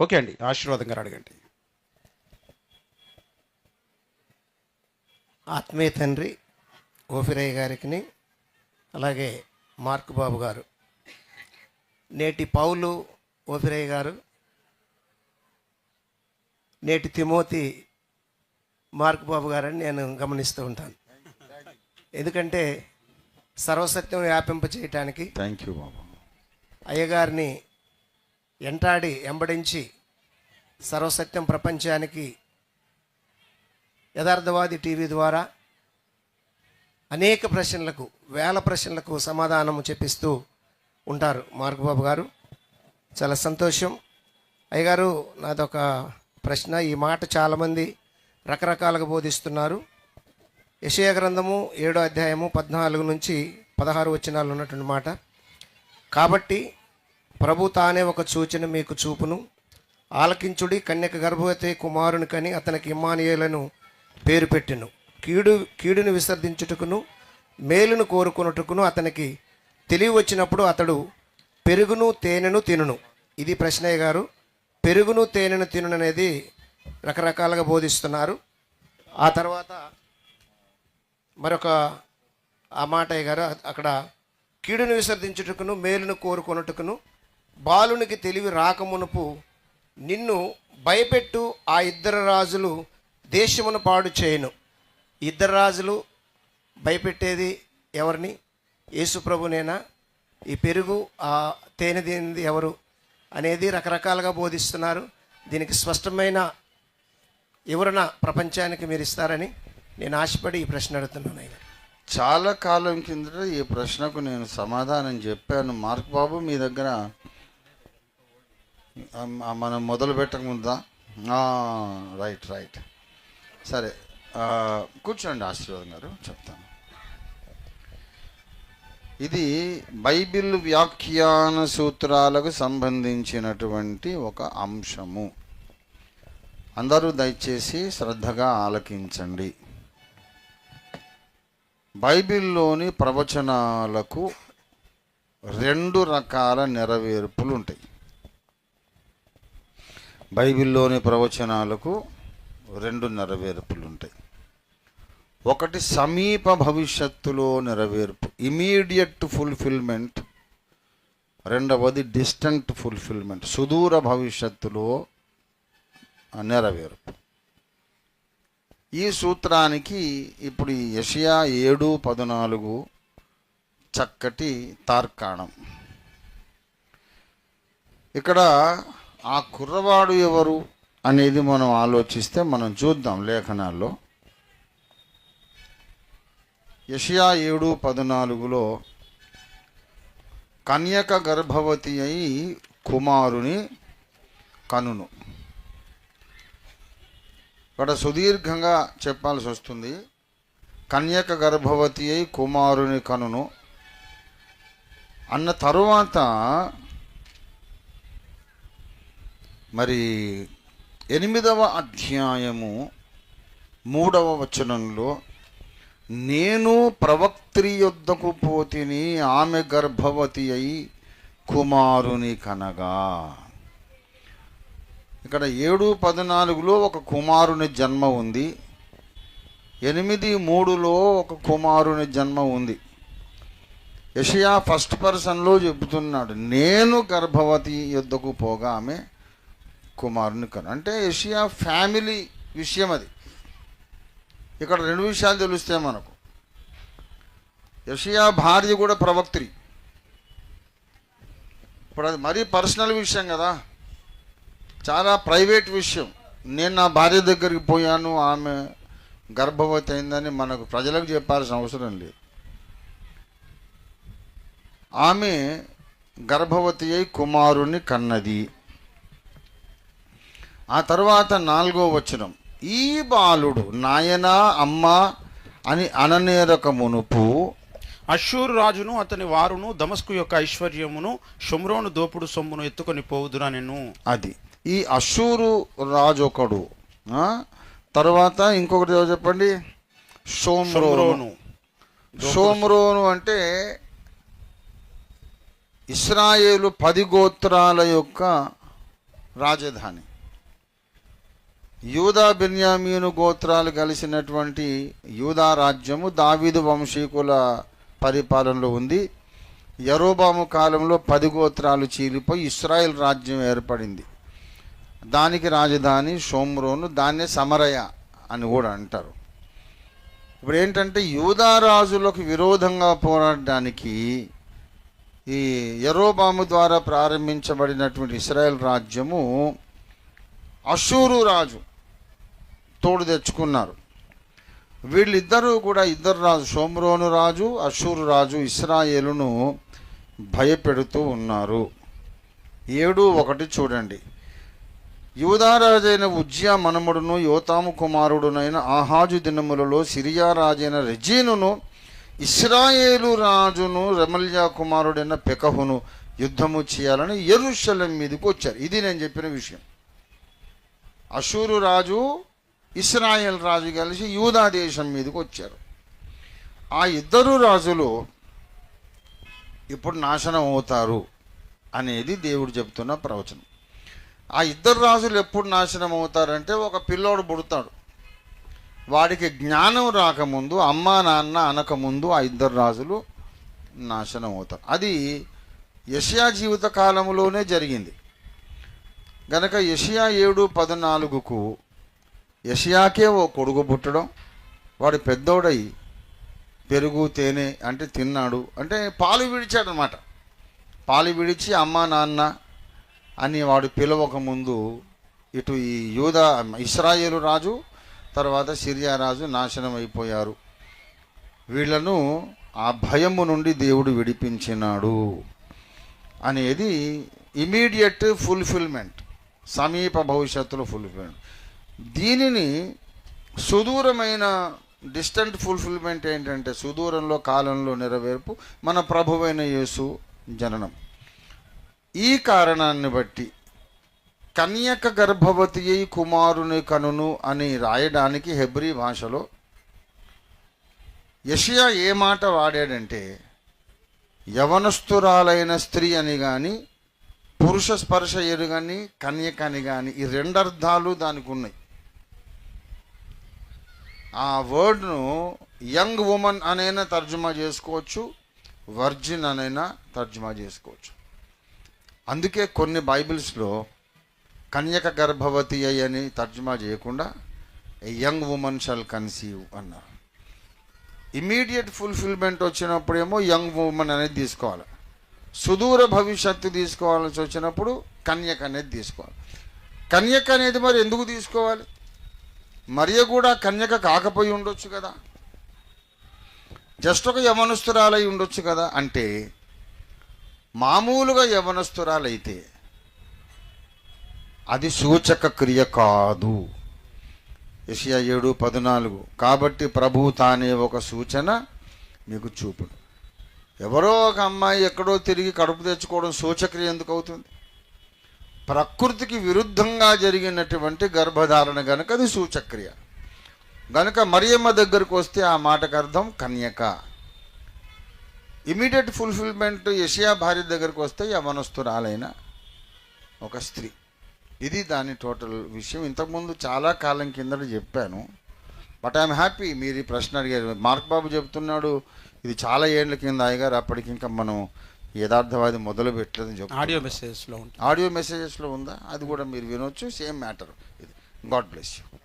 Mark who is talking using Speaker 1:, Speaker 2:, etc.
Speaker 1: Okay అండి ఆశీర్వాదం గారు అడగండి
Speaker 2: ఆత్మీయ తండ్రి ఓఫిరయ్య గారికి అలాగే మార్క్ బాబు గారు నేటి పౌలు ఓఫిరయ్య గారు నేటి తిమోతి మార్క్ బాబు గారని నేను గమనిస్తూ ఉంటాను. ఎందుకంటే సర్వసత్యం వ్యాపింప చేయటానికి
Speaker 3: థ్యాంక్ యూ బాబు.
Speaker 2: అయ్యగారిని ఎంటాడి ఎంబడించి సర్వసత్యం ప్రపంచానికి యథార్థవాది టీవీ ద్వారా అనేక ప్రశ్నలకు వేల ప్రశ్నలకు సమాధానం చెప్పిస్తూ ఉంటారు మార్గబాబు గారు. చాలా సంతోషం. అయ్యగారు నాదొక ప్రశ్న. ఈ మాట చాలామంది రకరకాలుగా బోధిస్తున్నారు. యశయ గ్రంథము ఏడో అధ్యాయము పద్నాలుగు నుంచి పదహారు వచనాలు ఉన్నటువంటి మాట. కాబట్టి ప్రభు తానే ఒక సూచన మీకు చూపును. ఆలకించుడి కన్యక గర్భవతి కుమారుని కని అతనికి ఇమ్మానియేలను పేరు పెట్టెను. కీడు కీడును విసర్జించుటకును మేలును కోరుకున్నట్టుకును అతనికి తెలివి వచ్చినప్పుడు అతడు పెరుగును తేనెను తినును. ఇది ప్రశ్నయ్య గారు. పెరుగును తేనెను తినును అనేది రకరకాలుగా బోధిస్తున్నారు. ఆ తర్వాత మరొక ఆ మాటయ్య గారు అక్కడ కీడును విసర్జించుటకును మేలును కోరుకొనుటకును బాలునికి తెలివి రాకమునుపు నిన్ను భయపెట్టు ఆ ఇద్దరు రాజులు దేశమును పాడు చేయను. ఇద్దరు రాజులు భయపెట్టేది ఎవరిని? యేసుప్రభునేనా ఈ పెరుగు ఆ తేనె తినేది ఎవరు అనేది రకరకాలుగా బోధిస్తున్నారు. దీనికి స్పష్టమైన వివరణ ప్రపంచానికి మీరు ఇస్తారని నేను ఆశపడి ఈ ప్రశ్న అడుగుతున్నాను ఆయన
Speaker 3: చాలా కాలం కిందట ఈ ప్రశ్నకు నేను సమాధానం చెప్పాను. మార్క్ బాబు మీ దగ్గర మనం మొదలు పెట్టకముందా రైట్ రైట్ సరే కూర్చోండి ఆశీర్వాదం గారు చెప్తాను. ఇది బైబిల్ వ్యాఖ్యాన సూత్రాలకు సంబంధించినటువంటి ఒక అంశము. అందరూ దయచేసి శ్రద్ధగా ఆలకించండి. బైబిల్లోని ప్రవచనాలకు రెండు రకాల నెరవేర్పులు ఉంటాయి. బైబిల్లోని ప్రవచనాలకు రెండు నెరవేర్పులు ఉంటాయి ఒకటి సమీప భవిష్యత్తులో నెరవేర్పు ఇమీడియట్ ఫుల్ఫిల్మెంట్ రెండవది డిస్టెంట్ ఫుల్ఫిల్మెంట్ సుదూర భవిష్యత్తులో నెరవేర్పు. ఈ సూత్రానికి ఇప్పుడు ఈ ఏడు పద్నాలుగు చక్కటి తార్కాణం. ఇక్కడ ఆ కుర్రవాడు ఎవరు అనేది మనం ఆలోచిస్తే మనం చూద్దాం లేఖనాల్లో. యషియా ఏడు పద్నాలుగులో కన్యక గర్భవతి అయి కుమారుని కనును. ఇక్కడ సుదీర్ఘంగా చెప్పాల్సి వస్తుంది కన్యక గర్భవతి అయి కుమారుని కనును. అన్న తరువాత మరి ఎనిమిదవ అధ్యాయము మూడవ వచనంలో నేను ప్రవక్త్రి యొద్దకు పోతిని ఆమె గర్భవతి అయి కుమారుని కనగా. ఇక్కడ ఏడు పద్నాలుగులో ఒక కుమారుని జన్మ ఉంది ఎనిమిది మూడులో ఒక కుమారుని జన్మ ఉంది. యషయా ఫస్ట్ పర్సన్లో చెబుతున్నాడు నేను గర్భవతి యుద్ధకు పోగా ఆమె కుమారుని కను. అంటే యషియా ఫ్యామిలీ విషయం అది. ఇక్కడ రెండు విషయాలు తెలుస్తాయి మనకు. యషియా భార్య కూడా ప్రవక్త్రి. ఇప్పుడు అది మరీ పర్సనల్ విషయం కదా. చాలా ప్రైవేట్ విషయం. నేను నా భార్య దగ్గరికి పోయాను ఆమె గర్భవతి అయిందని మనకు ప్రజలకు చెప్పాల్సిన అవసరం లేదు. ఆమె గర్భవతి అయి కుమారుని కన్నది. ఆ తర్వాత నాలుగో వచనం. ఈ బాలుడు నాయనా అమ్మ అని అననేరక మునుపు
Speaker 1: అశ్షూరు రాజును అతని వారును దమస్కు యొక్క ఐశ్వర్యమును షుమ్రోను దోపుడు సొమ్మును ఎత్తుకొని పోవుదురా నేను
Speaker 3: అది. ఈ అశూరు రాజు ఒకడు? తర్వాత ఇంకొకటి చెప్పండి?
Speaker 1: షుమ్రోను.
Speaker 3: సోమ్రోను అంటే ఇస్రాయేలు పది గోత్రాల యొక్క రాజధాని. యూదా బెన్యామీను గోత్రాలు కలిసినటువంటి యూదా రాజ్యము దావీదు వంశీకుల పరిపాలనలో ఉంది. యరోబాము కాలంలో పది గోత్రాలు చీలిపోయి ఇస్రాయెల్ రాజ్యం ఏర్పడింది. దానికి రాజధాని షోమ్రోను దాన్నే సమరయ అని కూడా అంటారు. ఇప్పుడు ఏంటంటే యూదా రాజులకు విరోధంగా పోరాడడానికి ఈ యరోబాము ద్వారా ప్రారంభించబడినటువంటి ఇస్రాయెల్ రాజ్యము అషూరు రాజు తోడు తెచ్చుకున్నారు. వీళ్ళిద్దరూ కూడా ఇద్దరు రాజు షోమ్రోను రాజు అషూరు రాజు ఇస్రాయేలును భయపెడుతూ ఉన్నారు. ఏడు ఒకటి చూడండి. యువదారాజైన ఉజ్జా మనముడును యోతాము కుమారుడునైన ఆహాజు దినములలో సిరియా రాజైన రెజీనును ఇస్రాయేలు రాజును రమల్యా కుమారుడైన పెకహును యుద్ధము చేయాలని ఎరుషలం మీదకి వచ్చారు. ఇది నేను చెప్పిన విషయం. అషూరు రాజు ఇస్రాయేల్ రాజు కలిసి యూదా దేశం మీదకి వచ్చారు. ఆ ఇద్దరు రాజులు ఇప్పుడు నాశనం అవుతారు అనేది దేవుడు చెప్తున్న ప్రవచనం. ఆ ఇద్దరు రాజులు ఎప్పుడు నాశనం అవుతారంటే ఒక పిల్లోడు పుడతాడు. వాడికి జ్ఞానం రాకముందు అమ్మా నాన్న అనకముందు ఆ ఇద్దరు రాజులు నాశనం అవుతారు. అది యషియా జీవిత కాలంలోనే జరిగింది. గనక యషియా ఏడు పద్నాలుగుకు యషయాకే ఓ కొడుకు పుట్టడం వాడు పెద్దోడై పెరుగు తేనె అంటే తిన్నాడు. అంటే పాలు విడిచాడనమాట. పాలు విడిచి అమ్మ నాన్న అని వాడు పిలవకముందు ఇటు ఈ యూదా ఇస్రాయేలు రాజు తర్వాత సిరియా రాజు నాశనం అయిపోయారు. వీళ్ళను ఆ భయము నుండి దేవుడు విడిపించినాడు అనేది ఇమీడియట్ ఫుల్ఫిల్మెంట్ సమీప భవిష్యత్తులో ఫుల్ఫిల్మెంట్. దీనిని సుదూరమైన డిస్టెంట్ ఫుల్ఫిల్మెంట్ ఏంటంటే సుదూరంలో కాలంలో నెరవేర్పు మన ప్రభువైన యేసు జననం. ఈ కారణాన్ని బట్టి కన్యక గర్భవతి అయి కుమారుని కనును అని రాయడానికి హెబ్రీ భాషలో యషియా ఏ మాట వాడాడంటే యవనస్తురాలైన స్త్రీ అని కానీ పురుష స్పర్శ ఎరుగని కన్యక అని కానీ ఈ రెండు అర్థాలు దానికి ఉన్నాయి ఆ వర్డ్ను యంగ్ ఉమెన్ అనైనా తర్జుమా చేసుకోవచ్చు వర్జిన్ అనైనా తర్జుమా చేసుకోవచ్చు. అందుకే కొన్ని బైబిల్స్లో కన్యక గర్భవతి అయి అని తర్జుమా చేయకుండా యంగ్ ఉమెన్ షాల్ కన్సీవ్ అన్నారు. ఇమీడియట్ ఫుల్ఫిల్మెంట్ వచ్చినప్పుడేమో యంగ్ ఉమెన్ అనేది తీసుకోవాలి. సుదూర భవిష్యత్తు తీసుకోవాల్సి వచ్చినప్పుడు కన్యక అనేది తీసుకోవాలి. కన్యక అనేది మరి ఎందుకు తీసుకోవాలి? మరియ కూడా కన్యక కాకపోయి ఉండొచ్చు కదా? జస్ట్ ఒక యవనస్తురాలై ఉండొచ్చు కదా? అంటే మామూలుగా యవనస్తురాలైతే అది సూచక క్రియ కాదు. యషియా ఏడు పద్నాలుగు. కాబట్టి ప్రభు తానే ఒక సూచన మీకు చూపుడు ఎవరో ఒక అమ్మాయి ఎక్కడో తిరిగి కడుపు తెచ్చుకోవడం సూచక్రియ ఎందుకు అవుతుంది? ప్రకృతికి విరుద్ధంగా జరిగినటువంటి గర్భధారణ గనుక అది సూచక్రియ. గనుక మరియమ్మ దగ్గరకు వస్తే ఆ మాటకు అర్థం కన్యక. ఇమీడియట్ ఫుల్ఫిల్మెంట్ యషియా భార్య దగ్గరకు వస్తే యవనస్తురాలైన ఒక స్త్రీ. ఇది దాని టోటల్ విషయం. ఇంతకుముందు చాలా కాలం కిందట చెప్పాను. బట్ ఐఎమ్ హ్యాపీ మీరు ఈ ప్రశ్న అడిగారు. మార్క్ బాబు చెప్తున్నాడు ఇది చాలా ఏళ్ళ కింద అయ్యగారు అప్పటికి ఇంకా మనం యథార్థవాది మొదలు పెట్టలేదని చెప్పి
Speaker 1: ఆడియో మెసేజెస్లో ఉంటుంది.
Speaker 3: ఆడియో మెసేజెస్లో ఉందా? అది కూడా మీరు వినొచ్చు. సేమ్ మ్యాటర్ ఇది. God bless you